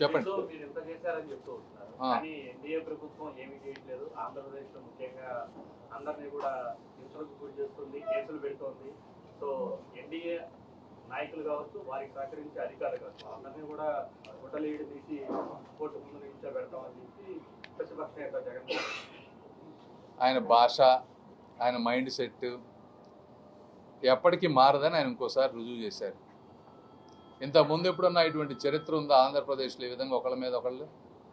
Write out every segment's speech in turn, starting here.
చెప్పండి. ప్రభుత్వం ఏమీ చేయట్లేదు. ఆంధ్రప్రదేశ్లో ముఖ్యంగా అందరినీ కూడా హింసలకు గురి చేస్తుంది కేసులు పెడుతోంది. సో ఎన్డీఏ నాయకులు కావచ్చు వారికి సహకరించే అధికారులు కావచ్చు అందరినీ కూడా తీసి కోర్టు ముందు నిలిచోబెడతామని చెప్పి ప్రతిపక్ష నేత జగన్ ఆయన భాష ఆయన మైండ్ సెట్ ఎప్పటికీ మారదని ఆయన ఇంకోసారి రుజువు చేశారు. ఇంతకుముందు ఎప్పుడన్నా ఇటువంటి చరిత్ర ఉందా ఆంధ్రప్రదేశ్లో ఈ విధంగా ఒకళ్ళ మీద ఒకళ్ళు?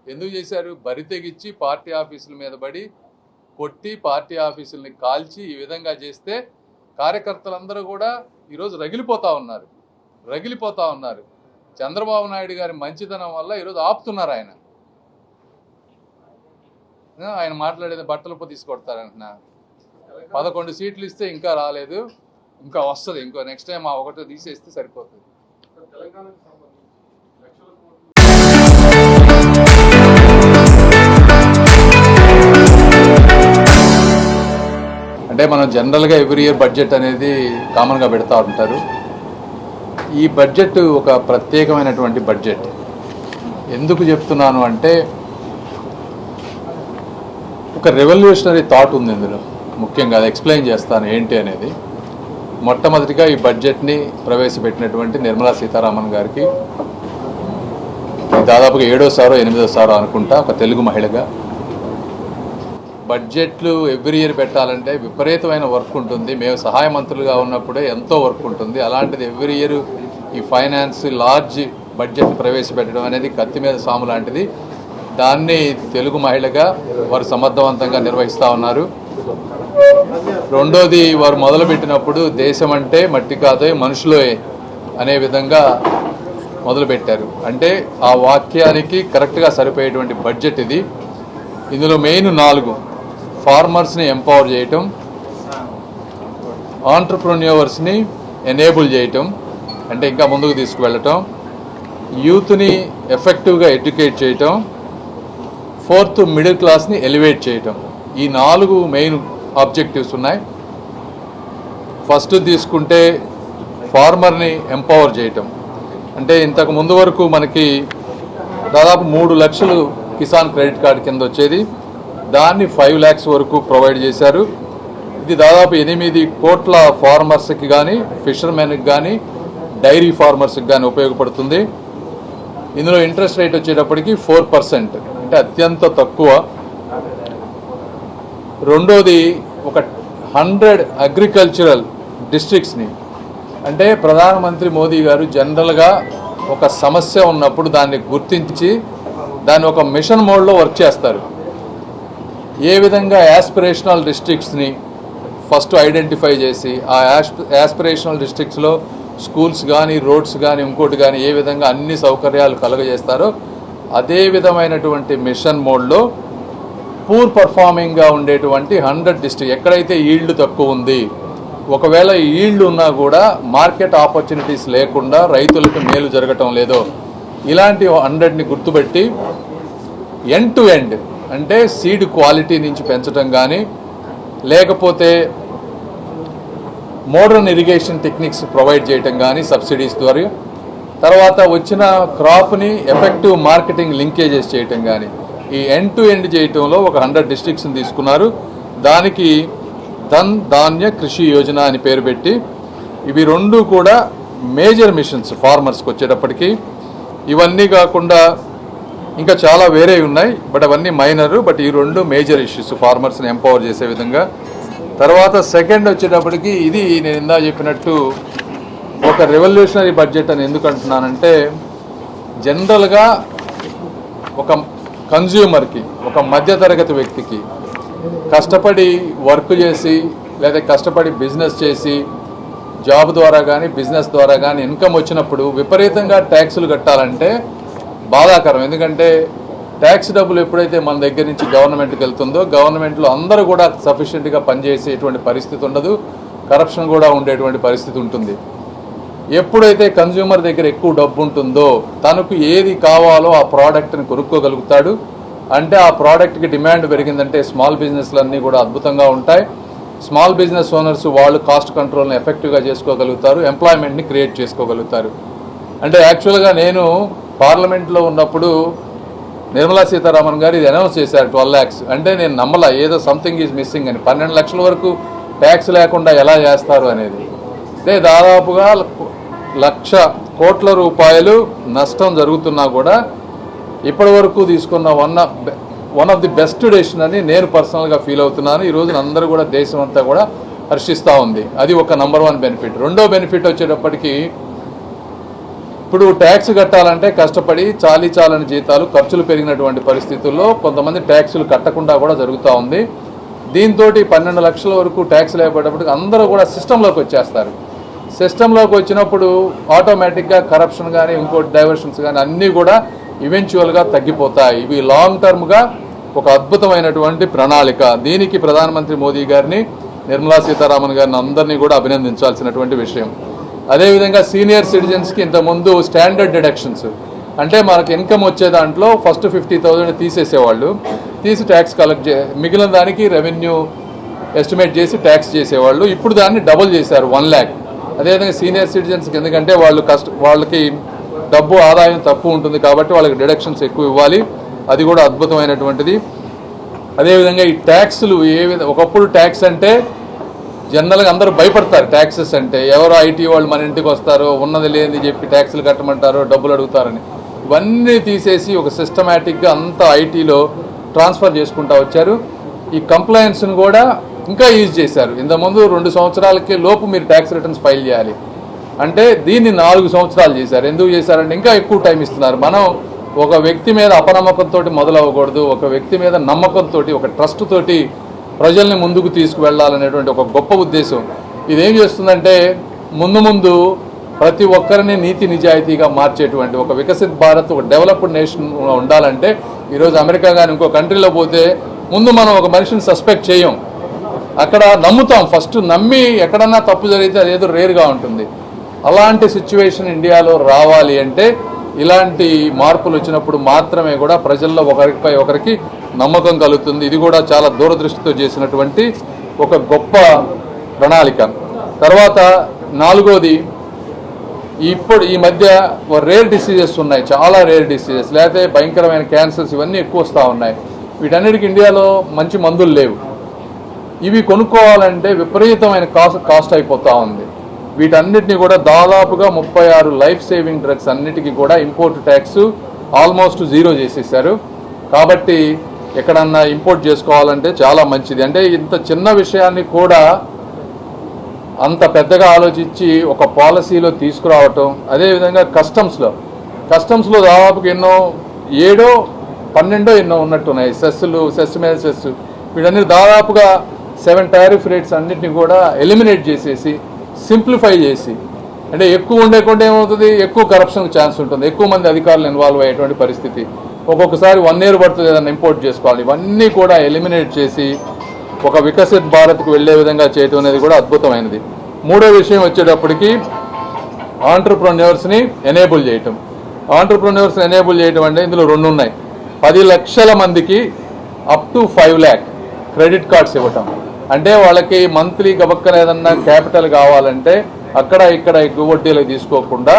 ఎందుకు చేశారు? బరి తెగించి పార్టీ ఆఫీసుల మీద పడి కొట్టి పార్టీ ఆఫీసుల్ని కాల్చి ఈ విధంగా చేస్తే కార్యకర్తలందరూ కూడా ఈరోజు రగిలిపోతూ ఉన్నారు. రగిలిపోతూ ఉన్నారు. చంద్రబాబు నాయుడు గారి మంచితనం వల్ల ఈరోజు ఆపుతున్నారు ఆయన. ఆయన మాట్లాడేది బట్టలు తీసుకొడతారంటున్నా. పదకొండు సీట్లు ఇస్తే ఇంకా రాలేదు. ఇంకా వస్తుంది. ఇంకో నెక్స్ట్ టైం ఆ ఒకటో తీసేస్తే సరిపోతుంది. తెలంగాణకు సంబంధించి లక్షల అంటే మనం జనరల్గా ఎవ్రీ ఇయర్ బడ్జెట్ అనేది కామన్గా పెడతా ఉంటారు. ఈ బడ్జెట్ ఒక ప్రత్యేకమైనటువంటి బడ్జెట్ ఎందుకు చెప్తున్నాను అంటే ఒక రెవల్యూషనరీ థాట్ ఉంది ఇందులో. ముఖ్యంగా అది ఎక్స్ప్లెయిన్ చేస్తాను ఏంటి అనేది. మొట్టమొదటిగా ఈ బడ్జెట్ని ప్రవేశపెట్టినటువంటి నిర్మలా సీతారామన్ గారికి ఇది దాదాపుగా ఏడోసారో ఎనిమిదోసారో అనుకుంటా ఒక తెలుగు మహిళగా. బడ్జెట్లు ఎవ్రీ ఇయర్ పెట్టాలంటే విపరీతమైన వర్క్ ఉంటుంది. మేము సహాయ మంత్రులుగా ఉన్నప్పుడే ఎంతో వర్క్ ఉంటుంది. అలాంటిది ఎవ్రీ ఇయర్ ఈ ఫైనాన్స్ లార్జ్ బడ్జెట్ ప్రవేశపెట్టడం అనేది కత్తి మీద సాము లాంటిది. దాన్ని తెలుగు మహిళగా వారు సమర్థవంతంగా నిర్వహిస్తూ ఉన్నారు. రెండోది వారు మొదలుపెట్టినప్పుడు దేశం అంటే మట్టి కాదే మనుషులే అనే విధంగా మొదలుపెట్టారు. అంటే ఆ వాక్యానికి కరెక్ట్గా సరిపోయేటువంటి బడ్జెట్ ఇది. ఇందులో మెయిన్ నాలుగు. ఫార్మర్స్ని ఎంపవర్ చేయటం ఆంటర్ప్రెన్యూవర్స్ని ఎనేబుల్ చేయటం అంటే ఇంకా ముందుకు తీసుకువెళ్ళటం యూత్ని ఎఫెక్టివ్గా ఎడ్యుకేట్ చేయటం ఫోర్త్ మిడిల్ క్లాస్ని ఎలివేట్ చేయటం. ఈ నాలుగు మెయిన్ ఆబ్జెక్టివ్స్ ఉన్నాయి. ఫస్ట్ తీసుకుంటే ఫార్మర్ని ఎంపవర్ చేయటం. అంటే ఇంతకు ముందు వరకు మనకి దాదాపు మూడు లక్షలు కిసాన్ క్రెడిట్ కార్డ్ కింద వచ్చేది. దాన్ని ఫైవ్ ల్యాక్స్ వరకు ప్రొవైడ్ చేశారు. ఇది దాదాపు ఎనిమిది కోట్ల ఫార్మర్స్కి కానీ ఫిషర్మెన్కి కానీ డైరీ ఫార్మర్స్కి కానీ ఉపయోగపడుతుంది. ఇందులో ఇంట్రెస్ట్ రేట్ వచ్చేటప్పటికి ఫోర్ పర్సెంట్. అంటే అత్యంత తక్కువ రెండోది ఒక హండ్రెడ్ అగ్రికల్చరల్ డిస్ట్రిక్ట్స్ని అంటే ప్రధానమంత్రి మోదీ గారు జనరల్గా ఒక సమస్య ఉన్నప్పుడు దాన్ని గుర్తించి దాన్ని ఒక మిషన్ మోడ్లో వర్క్ చేస్తారు. ఏ విధంగా యాస్పిరేషనల్ డిస్ట్రిక్ట్స్ని ఫస్ట్ ఐడెంటిఫై చేసి ఆ యాస్పిరేషనల్ డిస్ట్రిక్ట్స్లో స్కూల్స్ కానీ రోడ్స్ కానీ ఇంకోటి కానీ ఏ విధంగా అన్ని సౌకర్యాలు కలుగజేస్తారో అదే విధమైనటువంటి మిషన్ మోడ్లో పూర్ పర్ఫార్మింగ్గా ఉండేటువంటి హండ్రెడ్ డిస్ట్రిక్ట్ ఎక్కడైతే ఈల్డ్ తక్కువ ఉంది ఒకవేళ ఈల్డ్ ఉన్నా కూడా మార్కెట్ ఆపర్చునిటీస్ లేకుండా రైతులకు మేలు జరగటం లేదో ఇలాంటి హండ్రెడ్ని గుర్తుపెట్టి ఎండ్ టు ఎండ్ అంటే సీడ్ క్వాలిటీ నుంచి పెంచడం కానీ లేకపోతే మోడర్న్ ఇరిగేషన్ టెక్నిక్స్ ప్రొవైడ్ చేయటం కానీ సబ్సిడీస్ ద్వారా తర్వాత వచ్చిన క్రాప్ని ఎఫెక్టివ్ మార్కెటింగ్ లింకేజెస్ చేయటం కానీ ఈ ఎండ్ టు ఎండ్ చేయటంలో ఒక హండ్రెడ్ డిస్ట్రిక్ట్స్ని తీసుకున్నారు. దానికి ధన్ ధాన్య కృషి యోజన అని పేరు పెట్టి ఇవి రెండు కూడా మేజర్ మిషన్స్ ఫార్మర్స్కి వచ్చేటప్పటికి. ఇవన్నీ కాకుండా ఇంకా చాలా వేరే ఉన్నాయి బట్ అవన్నీ మైనరు బట్ ఈ రెండు మేజర్ ఇష్యూస్ ఫార్మర్స్ని ఎంపవర్ చేసే విధంగా. తర్వాత సెకండ్ వచ్చేటప్పటికి ఇది నేను ఇందా చెప్పినట్టు ఒక రెవల్యూషనరీ బడ్జెట్ అని ఎందుకు అంటున్నానంటే జనరల్గా ఒక కన్జ్యూమర్కి ఒక మధ్యతరగతి వ్యక్తికి కష్టపడి వర్క్ చేసి లేదా కష్టపడి బిజినెస్ చేసి జాబ్ ద్వారా కానీ బిజినెస్ ద్వారా కానీ ఇన్కమ్ వచ్చినప్పుడు విపరీతంగా ట్యాక్సులు కట్టాలంటే బాధాకరం. ఎందుకంటే ట్యాక్స్ డబ్బులు ఎప్పుడైతే మన దగ్గర నుంచి గవర్నమెంట్కి వెళ్తుందో గవర్నమెంట్లో అందరూ కూడా సఫిషియెంట్గా పనిచేసేటువంటి పరిస్థితి ఉండదు. కరప్షన్ కూడా ఉండేటువంటి పరిస్థితి ఉంటుంది. ఎప్పుడైతే కన్జ్యూమర్ దగ్గర ఎక్కువ డబ్బు ఉంటుందో తనకు ఏది కావాలో ఆ ప్రోడక్ట్ని కొనుక్కోగలుగుతాడు. అంటే ఆ ప్రోడక్ట్కి డిమాండ్ పెరిగిందంటే స్మాల్ బిజినెస్లన్నీ కూడా అద్భుతంగా ఉంటాయి. స్మాల్ బిజినెస్ ఓనర్స్ వాళ్ళు కాస్ట్ కంట్రోల్ని ఎఫెక్టివ్గా చేసుకోగలుగుతారు ఎంప్లాయ్మెంట్ని క్రియేట్ చేసుకోగలుగుతారు. అంటే యాక్చువల్గా నేను పార్లమెంట్లో ఉన్నప్పుడు నిర్మలా సీతారామన్ గారు ఇది అనౌన్స్ చేశారు ట్వెల్వ్ ల్యాక్స్ అంటే నేను నమ్మలా ఏదో సంథింగ్ ఈజ్ మిస్సింగ్ అని. పన్నెండు లక్షల వరకు ట్యాక్స్ లేకుండా ఎలా చేస్తారు అనేది. అంటే దాదాపుగా లక్ష కోట్ల రూపాయలు నష్టం జరుగుతున్నా కూడా ఇప్పటి వరకు తీసుకున్న one one of the best decision అని నేను పర్సనల్గా ఫీల్ అవుతున్నాను. ఈ రోజున అందరూ కూడా దేశం అంతా కూడా హర్షిస్తూ ఉంది. అది ఒక నంబర్ వన్ బెనిఫిట్. రెండో బెనిఫిట్ వచ్చేటప్పటికి ఇప్పుడు ట్యాక్స్ కట్టాలంటే కష్టపడి చాలీ చాలని జీతాలు ఖర్చులు పెరిగినటువంటి పరిస్థితుల్లో కొంతమంది ట్యాక్సులు కట్టకుండా కూడా జరుగుతూ ఉంది. దీంతో పన్నెండు లక్షల వరకు ట్యాక్స్ లేకపోయేటప్పటికి అందరూ కూడా సిస్టంలోకి వచ్చేస్తారు. సిస్టంలోకి వచ్చినప్పుడు ఆటోమేటిక్గా కరప్షన్ కానీ ఇంకోటి డైవర్షన్స్ కానీ అన్నీ కూడా ఈవెన్చువల్గా తగ్గిపోతాయి. ఇవి లాంగ్ టర్మ్గా ఒక అద్భుతమైనటువంటి ప్రణాళిక. దీనికి ప్రధానమంత్రి మోదీ గారిని నిర్మలా సీతారామన్ గారిని అందరినీ కూడా అభినందించాల్సినటువంటి విషయం. అదేవిధంగా సీనియర్ సిటిజన్స్కి ఇంతకుముందు స్టాండర్డ్ డిడక్షన్స్ అంటే మనకు ఇన్కమ్ వచ్చే దాంట్లో ఫస్ట్ ఫిఫ్టీ థౌజండ్ తీసేసేవాళ్ళు. తీసి ట్యాక్స్ కలెక్ట్ చే మిగిలిన దానికి రెవెన్యూ ఎస్టిమేట్ చేసి ట్యాక్స్ చేసేవాళ్ళు. ఇప్పుడు దాన్ని డబుల్ చేశారు వన్ ల్యాక్ అదేవిధంగా సీనియర్ సిటిజన్స్కి ఎందుకంటే వాళ్ళు కష్ట వాళ్ళకి డబ్బు ఆదాయం తక్కువ ఉంటుంది కాబట్టి వాళ్ళకి డిడక్షన్స్ ఎక్కువ ఇవ్వాలి. అది కూడా అద్భుతమైనటువంటిది. అదేవిధంగా ఈ ట్యాక్స్లు ఏ విధ ఒకప్పుడు ట్యాక్స్ అంటే జనరల్గా అందరూ భయపడతారు ట్యాక్సెస్ అంటే. ఎవరో ఐటీ వాళ్ళు మన ఇంటికి వస్తారో ఉన్నది లేని చెప్పి ట్యాక్సులు కట్టమంటారో డబ్బులు అడుగుతారని. ఇవన్నీ తీసేసి ఒక సిస్టమేటిక్గా అంతా ఐటీలో ట్రాన్స్ఫర్ చేసుకుంటా వచ్చారు. ఈ కంప్లయన్స్ను కూడా ఇంకా యూజ్ చేశారు. ఇంతకుముందు రెండు సంవత్సరాలకి లోపు మీరు ట్యాక్స్ రిటర్న్స్ ఫైల్ చేయాలి. అంటే దీన్ని నాలుగు సంవత్సరాలు చేశారు. ఎందుకు చేశారంటే ఇంకా ఎక్కువ టైం ఇస్తున్నారు. మనం ఒక వ్యక్తి మీద అపనమ్మకంతో మొదలవ్వకూడదు. ఒక వ్యక్తి మీద నమ్మకంతో ఒక ట్రస్ట్ తోటి ప్రజల్ని ముందుకు తీసుకువెళ్ళాలనేటువంటి ఒక గొప్ప ఉద్దేశం. ఇదేం చేస్తుందంటే ముందు ముందు ప్రతి ఒక్కరిని నీతి నిజాయితీగా మార్చేటువంటి ఒక వికసిత్ భారత్ ఒక డెవలప్డ్ నేషన్ ఉండాలంటే ఈరోజు అమెరికా కానీ ఇంకో కంట్రీలో పోతే ముందు మనం ఒక మనిషిని సస్పెక్ట్ చేయం. అక్కడ నమ్ముతాం. ఫస్ట్ నమ్మి ఎక్కడన్నా తప్పు జరిగితే అదేదో రేరుగా ఉంటుంది. అలాంటి సిచ్యువేషన్ ఇండియాలో రావాలి అంటే ఇలాంటి మార్పులు వచ్చినప్పుడు మాత్రమే కూడా ప్రజల్లో ఒకరిపై ఒకరికి నమ్మకం కలుగుతుంది. ఇది కూడా చాలా దూరదృష్టితో చేసినటువంటి ఒక గొప్ప ప్రణాళిక. తర్వాత నాలుగోది ఇప్పుడు ఈ మధ్య రేర్ డిసీజెస్ ఉన్నాయి. చాలా రేర్ డిసీజెస్ లేకపోతే భయంకరమైన క్యాన్సర్స్ ఇవన్నీ ఎక్కువ వస్తూ ఉన్నాయి. వీటన్నిటికీ ఇండియాలో మంచి మందులు లేవు. ఇవి కొనుక్కోవాలంటే విపరీతమైన కాస్ట్ కాస్ట్ అయిపోతూ ఉంది. వీటన్నిటిని కూడా దాదాపుగా ముప్పై ఆరు లైఫ్ సేవింగ్ డ్రగ్స్ అన్నిటికీ కూడా ఇంపోర్ట్ ట్యాక్స్ ఆల్మోస్ట్ జీరో చేసేసారు కాబట్టి ఎక్కడన్నా ఇంపోర్ట్ చేసుకోవాలంటే చాలా మంచిది. అంటే ఇంత చిన్న విషయాన్ని కూడా అంత పెద్దగా ఆలోచించి ఒక పాలసీలో తీసుకురావటం అదేవిధంగా కస్టమ్స్లో. కస్టమ్స్లో దాదాపుగా ఎన్నో ఏడో పన్నెండో ఎన్నో ఉన్నట్టున్నాయి. సెస్సులు సెస్ మీద సెస్ వీటన్ని దాదాపుగా సెవెన్ టారిఫ్ రేట్స్ అన్నిటిని కూడా ఎలిమినేట్ చేసేసి సింప్లిఫై చేసి అంటే ఎక్కువ ఉండేకుండా ఏమవుతుంది? ఎక్కువ కరప్షన్ ఛాన్స్ ఉంటుంది. ఎక్కువ మంది అధికారులు ఇన్వాల్వ్ అయ్యేటువంటి పరిస్థితి. ఒక్కొక్కసారి వన్ ఇయర్ పడుతుంది ఏదైనా ఇంపోర్ట్ చేసుకోవాలి. ఇవన్నీ కూడా ఎలిమినేట్ చేసి ఒక వికసిత్ భారత్కు వెళ్ళే విధంగా చేయటం అనేది కూడా అద్భుతమైనది. మూడో విషయం వచ్చేటప్పటికి ఆంటర్ప్రన్యూర్స్ని ఎనేబుల్ చేయటం. ఆంటర్ప్రన్యూర్స్ ఎనేబుల్ చేయటం అంటే ఇందులో రెండు ఉన్నాయి. పది లక్షల మందికి up to five lakh credit cards ఇవ్వటం. అంటే వాళ్ళకి మంత్లీ గబక్కన ఏదన్నా క్యాపిటల్ కావాలంటే అక్కడ ఇక్కడ ఎక్కువ వడ్డీలకు తీసుకోకుండా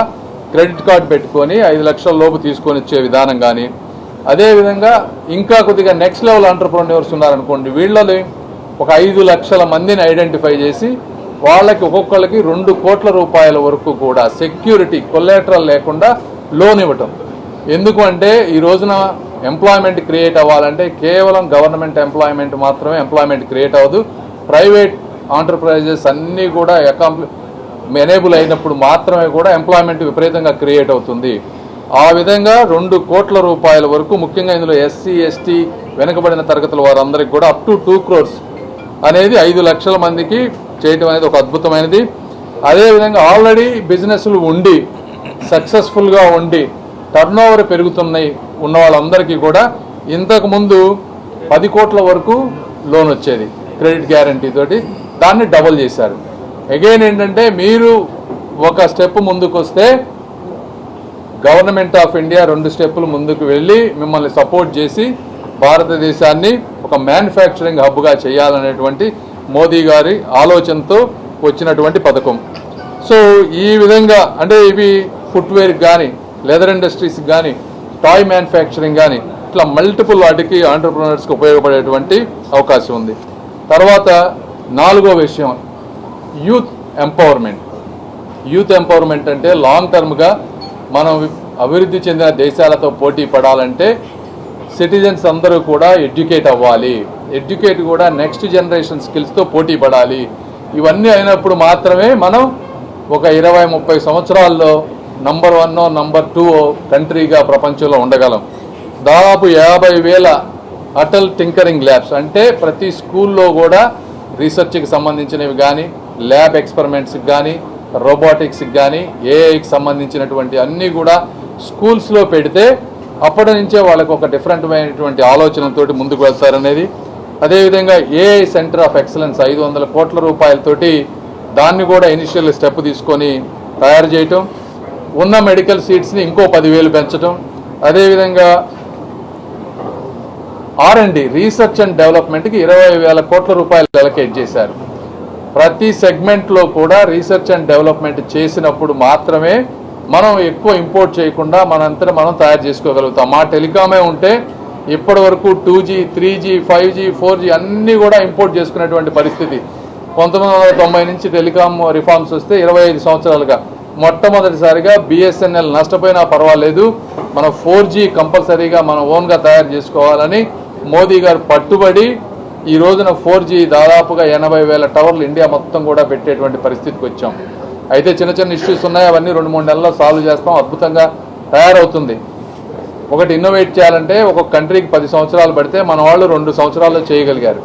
క్రెడిట్ కార్డ్ పెట్టుకొని ఐదు లక్షల లోపు తీసుకొని ఇచ్చే విధానం కానీ అదేవిధంగా ఇంకా కొద్దిగా నెక్స్ట్ లెవెల్ ఆంటర్ప్రన్యూర్స్ ఉన్నారనుకోండి వీళ్ళని ఒక ఐదు లక్షల మందిని ఐడెంటిఫై చేసి వాళ్ళకి ఒక్కొక్కరికి రెండు కోట్ల రూపాయల వరకు కూడా సెక్యూరిటీ కొల్లేటరల్ లేకుండా లోన్ ఇవ్వటం. ఎందుకు అంటే ఈ రోజున ఎంప్లాయ్మెంట్ క్రియేట్ అవ్వాలంటే కేవలం గవర్నమెంట్ ఎంప్లాయ్మెంట్ మాత్రమే ఎంప్లాయ్మెంట్ క్రియేట్ అవ్వదు. ప్రైవేట్ ఆంటర్ప్రైజెస్ అన్నీ కూడా అకాంప్లి ఎనేబుల్ అయినప్పుడు మాత్రమే కూడా ఎంప్లాయ్మెంట్ విపరీతంగా క్రియేట్ అవుతుంది. ఆ విధంగా రెండు కోట్ల రూపాయల వరకు ముఖ్యంగా ఇందులో ఎస్సీ ఎస్టీ వెనుకబడిన తరగతుల వారందరికీ కూడా అప్ టు టూ క్రోర్స్ అనేది ఐదు లక్షల మందికి చేయటం అనేది ఒక అద్భుతమైనది. అదేవిధంగా ఆల్రెడీ బిజినెస్లు ఉండి సక్సెస్ఫుల్గా ఉండి టర్న్ ఓవర్ పెరుగుతున్నాయి ఉన్న వాళ్ళందరికీ కూడా ఇంతకు ముందు పది కోట్ల వరకు లోన్ వచ్చేది క్రెడిట్ గ్యారంటీ తోటి. దాన్ని డబుల్ చేశారు. అగైన్ ఏంటంటే మీరు ఒక స్టెప్ ముందుకు వస్తే గవర్నమెంట్ ఆఫ్ ఇండియా రెండు స్టెప్పులు ముందుకు వెళ్ళి మిమ్మల్ని సపోర్ట్ చేసి భారతదేశాన్ని ఒక మ్యానుఫ్యాక్చరింగ్ హబ్గా చేయాలనేటువంటి మోదీ గారి ఆలోచనతో వచ్చినటువంటి పథకం. సో ఈ విధంగా అంటే ఇవి ఫుట్వేర్ కానీ లెదర్ ఇండస్ట్రీస్కి కానీ టాయ్ మ్యానుఫ్యాక్చరింగ్ కానీ ఇట్లా మల్టిపుల్ వాటికి ఆంటర్ప్రినర్స్కి ఉపయోగపడేటువంటి అవకాశం ఉంది. తర్వాత నాలుగో విషయం యూత్ ఎంపవర్మెంట్ యూత్ ఎంపవర్మెంట్ అంటే లాంగ్ టర్మ్గా మనం అభివృద్ధి చెందిన దేశాలతో పోటీ పడాలంటే సిటిజన్స్ అందరూ కూడా ఎడ్యుకేట్ అవ్వాలి. ఎడ్యుకేట్ కూడా నెక్స్ట్ జనరేషన్ స్కిల్స్తో పోటీ పడాలి. ఇవన్నీ అయినప్పుడు మాత్రమే మనం ఒక ఇరవై ముప్పై సంవత్సరాల్లో నంబర్ వన్ నంబర్ టూ కంట్రీగా ప్రపంచంలో ఉండగలం. దాదాపు యాభై వేల అటల్ టింకరింగ్ ల్యాబ్స్. అంటే ప్రతి స్కూల్లో కూడా రీసెర్చ్కి సంబంధించినవి కానీ ల్యాబ్ ఎక్స్పెరిమెంట్స్కి కానీ రోబోటిక్స్కి కానీ ఏఐకి సంబంధించినటువంటి అన్నీ కూడా స్కూల్స్లో పెడితే అప్పటి నుంచే వాళ్ళకు ఒక డిఫరెంట్ అయినటువంటి ఆలోచనతోటి ముందుకు వెళ్తారనేది. అదేవిధంగా ఏఐ సెంటర్ ఆఫ్ ఎక్సలెన్స్ ఐదు వందల కోట్ల రూపాయలతోటి దాన్ని కూడా ఇనిషియల్ స్టెప్ తీసుకొని తయారు చేయటం. ఉన్న మెడికల్ సీట్స్ని ఇంకో పదివేలు పెంచడం అదేవిధంగా ఆర్ రీసెర్చ్ అండ్ డెవలప్మెంట్కి ఇరవై వేల కోట్ల రూపాయలు అలకేట్ చేశారు. ప్రతి సెగ్మెంట్లో కూడా రీసెర్చ్ అండ్ డెవలప్మెంట్ చేసినప్పుడు మాత్రమే మనం ఎక్కువ ఇంపోర్ట్ చేయకుండా మనంతా మనం తయారు చేసుకోగలుగుతాం. మా టెలికామే ఉంటే ఇప్పటి వరకు two G three G five G four G అన్నీ కూడా ఇంపోర్ట్ చేసుకునేటువంటి పరిస్థితి. పంతొమ్మిది వందల తొంభై నుంచి టెలికాం రిఫార్మ్స్ వస్తే ఇరవై ఐదు సంవత్సరాలుగా మొట్టమొదటిసారిగా బిఎస్ఎన్ఎల్ నష్టపోయినా పర్వాలేదు. మన ఫోర్ జీ కంపల్సరీగా మనం ఓన్గా తయారు చేసుకోవాలని మోదీ గారు పట్టుబడి ఈ రోజున ఫోర్ జీ దాదాపుగా ఎనభై వేల టవర్లు ఇండియా మొత్తం కూడా పెట్టేటువంటి పరిస్థితికి వచ్చాం. అయితే చిన్న చిన్న ఇష్యూస్ ఉన్నాయి. అవన్నీ రెండు మూడు నెలల్లో సాల్వ్ చేస్తాం. అద్భుతంగా తయారవుతుంది. ఒకటి ఇన్నోవేట్ చేయాలంటే ఒక కంట్రీకి పది సంవత్సరాలు పడితే మన వాళ్ళు రెండు సంవత్సరాల్లో చేయగలిగారు.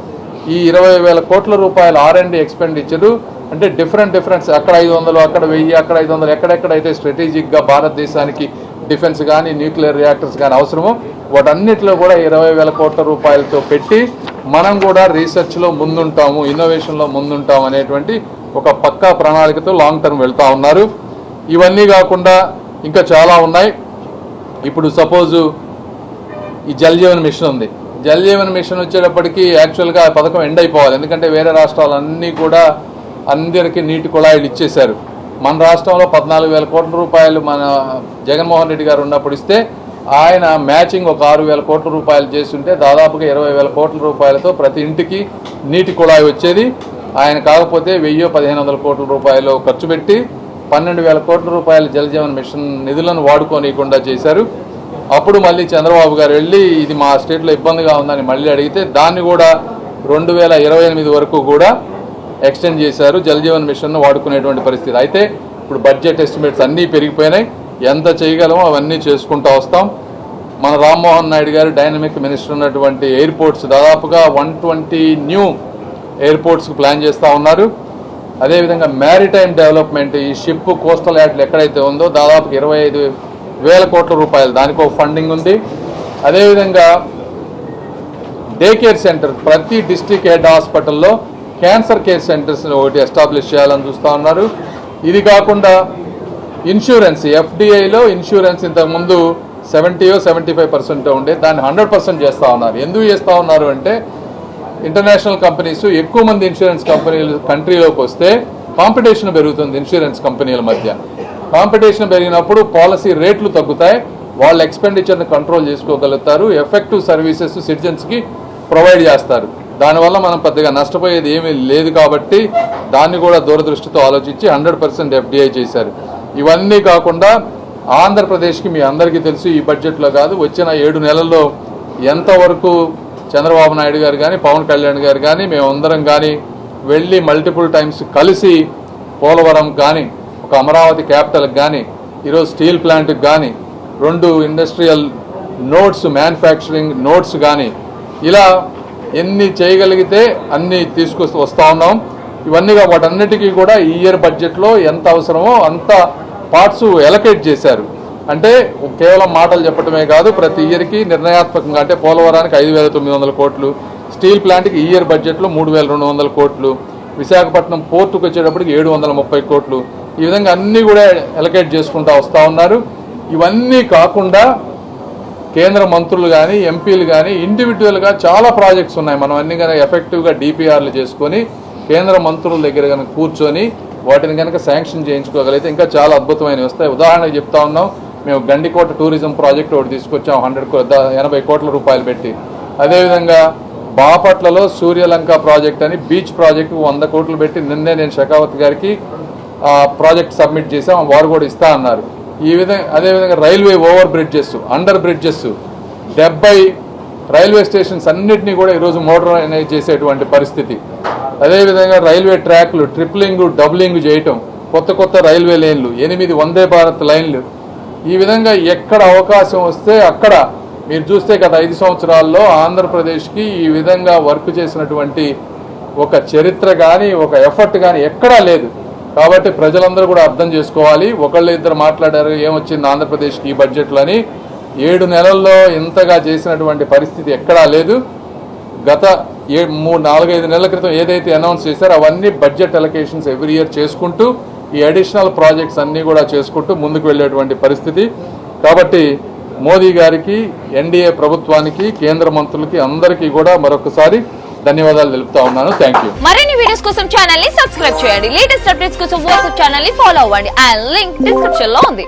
ఈ ఇరవై వేల కోట్ల రూపాయల ఆర్ అండ్ ఎక్స్పెండిచరు. అంటే డిఫరెంట్ డిఫరెన్స్ అక్కడ ఐదు వందలు అక్కడ వెయ్యి అక్కడ ఐదు వందలు ఎక్కడెక్కడైతే స్ట్రాటజిక్గా భారతదేశానికి డిఫెన్స్ కానీ న్యూక్లియర్ రియాక్టర్స్ కానీ అవసరమో వాటన్నిటిలో కూడా ఇరవై వేల కోట్ల రూపాయలతో పెట్టి మనం కూడా రీసెర్చ్లో ముందుంటాము ఇన్నోవేషన్లో ముందుంటాము అనేటువంటి ఒక పక్కా ప్రణాళికతో లాంగ్ టర్మ్ వెళ్తూ ఉన్నారు. ఇవన్నీ కాకుండా ఇంకా చాలా ఉన్నాయి. ఇప్పుడు సపోజు ఈ జల్ జీవన్ మిషన్ ఉంది. జల్ జీవన్ మిషన్ వచ్చేటప్పటికి యాక్చువల్గా ఆ పథకం ఎండ్ అయిపోవాలి. ఎందుకంటే వేరే రాష్ట్రాలన్నీ కూడా అందరికీ నీటి కుళాయిలు ఇచ్చేశారు. మన రాష్ట్రంలో పద్నాలుగు వేల కోట్ల రూపాయలు మన జగన్మోహన్ రెడ్డి గారు ఉన్నప్పుడు ఇస్తే ఆయన మ్యాచింగ్ ఒక ఆరు వేల కోట్ల రూపాయలు చేస్తుంటే దాదాపుగా ఇరవై వేల కోట్ల రూపాయలతో ప్రతి ఇంటికి నీటి కుళాయి వచ్చేది. ఆయన కాకపోతే వెయ్యో పదిహేను వందల కోట్ల రూపాయలు ఖర్చు పెట్టి పన్నెండు వేల కోట్ల రూపాయల జలజీవన్ మిషన్ నిధులను వాడుకోనియకుండా చేశారు. అప్పుడు మళ్ళీ చంద్రబాబు గారు వెళ్ళి ఇది మా స్టేట్లో ఇబ్బందిగా ఉందని మళ్ళీ అడిగితే దాన్ని కూడా రెండు వేల ఇరవై ఎనిమిది వరకు కూడా ఎక్స్టెండ్ చేశారు. జలజీవన్ మిషన్ను వాడుకునేటువంటి పరిస్థితి. అయితే ఇప్పుడు బడ్జెట్ ఎస్టిమేట్స్ అన్నీ పెరిగిపోయినాయి. ఎంత చేయగలమో అవన్నీ చేసుకుంటూ వస్తాం. మన రామ్మోహన్ నాయుడు గారు డైనమిక్ మినిస్టర్ ఉన్నటువంటి ఎయిర్పోర్ట్స్ దాదాపుగా వన్ ట్వంటీ న్యూ ఎయిర్పోర్ట్స్కి ప్లాన్ చేస్తూ ఉన్నారు. అదేవిధంగా మ్యారిటైమ్ డెవలప్మెంట్ ఈ షిప్ కోస్టల్ యార్డ్లు ఎక్కడైతే ఉందో దాదాపు ఇరవై ఐదు వేల కోట్ల రూపాయలు. దానికి ఒక ఫండింగ్ ఉంది. అదేవిధంగా డే కేర్ సెంటర్ ప్రతి డిస్టిక్ హెడ్ హాస్పిటల్లో క్యాన్సర్ కేర్ సెంటర్స్ ఒకటి ఎస్టాబ్లిష్ చేయాలని చూస్తూ ఉన్నారు. ఇది కాకుండా ఇన్సూరెన్స్ ఎఫ్డిఐలో ఇన్సూరెన్స్ ఇంతకుముందు సెవెంటీయో సెవెంటీ ఫైవ్ పర్సెంట్ ఉండే దాన్ని హండ్రెడ్ పర్సెంట్ చేస్తూ ఉన్నారు. ఎందుకు చేస్తూ ఉన్నారు అంటే ఇంటర్నేషనల్ కంపెనీస్ ఎక్కువ మంది ఇన్సూరెన్స్ కంపెనీలు కంట్రీలోకి వస్తే కాంపిటీషన్ పెరుగుతుంది ఇన్సూరెన్స్ కంపెనీల మధ్య. కాంపిటీషన్ పెరిగినప్పుడు పాలసీ రేట్లు తగ్గుతాయి వాళ్ళ ఎక్స్పెండిచర్ని కంట్రోల్ చేసుకోగలుగుతారు ఎఫెక్టివ్ సర్వీసెస్ సిటిజన్స్కి ప్రొవైడ్ చేస్తారు. దానివల్ల మనం పెద్దగా నష్టపోయేది ఏమీ లేదు కాబట్టి దాన్ని కూడా దూరదృష్టితో ఆలోచించి హండ్రెడ్ పర్సెంట్ ఎఫ్డిఐ చేశారు. ఇవన్నీ కాకుండా ఆంధ్రప్రదేశ్కి మీ అందరికీ తెలుసు ఈ బడ్జెట్లో కాదు వచ్చిన ఏడు నెలల్లో ఎంతవరకు చంద్రబాబు నాయుడు గారు కానీ పవన్ కళ్యాణ్ గారు కానీ మేమందరం కానీ వెళ్ళి మల్టిపుల్ టైమ్స్ కలిసి పోలవరం కానీ ఒక అమరావతి క్యాపిటల్కి కానీ ఈరోజు స్టీల్ ప్లాంట్కి కానీ రెండు ఇండస్ట్రియల్ నోట్స్ మ్యానుఫ్యాక్చరింగ్ నోట్స్ కానీ ఇలా ఎన్ని చేయగలిగితే అన్ని తీసుకొస్తూ వస్తూ ఉన్నాం. ఇవన్నీ వాటన్నిటికీ కూడా ఈ ఇయర్ బడ్జెట్లో ఎంత అవసరమో అంత పార్ట్స్ ఎలకేట్ చేశారు. అంటే కేవలం మాటలు చెప్పడమే కాదు ప్రతి ఇయర్కి నిర్ణయాత్మకంగా అంటే పోలవరానికి ఐదు వేల తొమ్మిది వందల కోట్లు స్టీల్ ప్లాంట్కి ఈ ఇయర్ బడ్జెట్లో మూడు వేల రెండు వందల కోట్లు విశాఖపట్నం పోర్టుకు వచ్చేటప్పటికి ఏడు వందల ముప్పై కోట్లు. ఈ విధంగా అన్నీ కూడా ఎలకేట్ చేసుకుంటూ వస్తూ ఉన్నారు. ఇవన్నీ కాకుండా కేంద్ర మంత్రులు కానీ ఎంపీలు కానీ ఇండివిజువల్గా చాలా ప్రాజెక్ట్స్ ఉన్నాయి. మనం అన్ని కనుక ఎఫెక్టివ్గా డిపిఆర్లు చేసుకొని కేంద్ర మంత్రుల దగ్గర కనుక కూర్చొని వాటిని కనుక శాంక్షన్ చేయించుకోగలిగితే ఇంకా చాలా అద్భుతమైనవి వస్తాయి. ఉదాహరణకు చెప్తా ఉన్నాం మేము గండికోట టూరిజం ప్రాజెక్ట్ ఒకటి తీసుకొచ్చాం హండ్రెడ్ ఎనభై కోట్ల రూపాయలు పెట్టి. అదేవిధంగా బాపట్లలో సూర్యలంక ప్రాజెక్ట్ అని బీచ్ ప్రాజెక్ట్ వంద కోట్లు పెట్టి నిన్నే నేను షెకావత్ గారికి ఆ ప్రాజెక్ట్ సబ్మిట్ చేసాం వారు కూడా ఇస్తా అన్నారు. ఈ విధంగా అదేవిధంగా railway over bridges under bridges డెబ్బై రైల్వే స్టేషన్స్ అన్నిటినీ కూడా ఈరోజు మోడర్నైజ్ చేసేటువంటి పరిస్థితి. అదేవిధంగా రైల్వే ట్రాక్లు ట్రిప్లింగ్ డబ్లింగ్ చేయటం కొత్త కొత్త రైల్వే లైన్లు ఎనిమిది వందే భారత్ లైన్లు. ఈ విధంగా ఎక్కడ అవకాశం వస్తే అక్కడ మీరు చూస్తే గత ఐదు సంవత్సరాల్లో ఆంధ్రప్రదేశ్కి ఈ విధంగా వర్క్ చేసినటువంటి ఒక చరిత్ర కానీ ఒక ఎఫర్ట్ కానీ ఎక్కడా లేదు. కాబట్టి ప్రజలందరూ కూడా అర్థం చేసుకోవాలి. ఒకళ్ళు ఇద్దరు మాట్లాడారు ఏమొచ్చింది ఆంధ్రప్రదేశ్కి ఈ బడ్జెట్లో అని. ఏడు నెలల్లో ఇంతగా చేసినటువంటి పరిస్థితి ఎక్కడా లేదు. గత ఏ మూడు నాలుగైదు నెలల క్రితం ఏదైతే అనౌన్స్ చేశారో అవన్నీ బడ్జెట్ అలొకేషన్స్ ఎవ్రీ ఇయర్ చేసుకుంటూ ఈ అడిషనల్ ప్రాజెక్ట్స్ అన్నీ కూడా చేసుకుంటూ ముందుకు వెళ్ళేటువంటి పరిస్థితి. కాబట్టి మోదీ గారికి ఎన్డీఏ ప్రభుత్వానికి కేంద్ర మంత్రులకి అందరికీ కూడా మరొకసారి ధన్యవాదాలు తెలుపుతా ఉన్నాను. థ్యాంక్ యూ మరిన్ని వీడియోస్ కోసం ఛానల్ని సబ్స్క్రైబ్ చేయండి. లేటెస్ట్ అప్డేట్స్ కోసం వాట్సాప్ ఛానల్ని ఫాలో అవ్వండి. అండ్ లింక్ డిస్క్రిప్షన్లో ఉంది.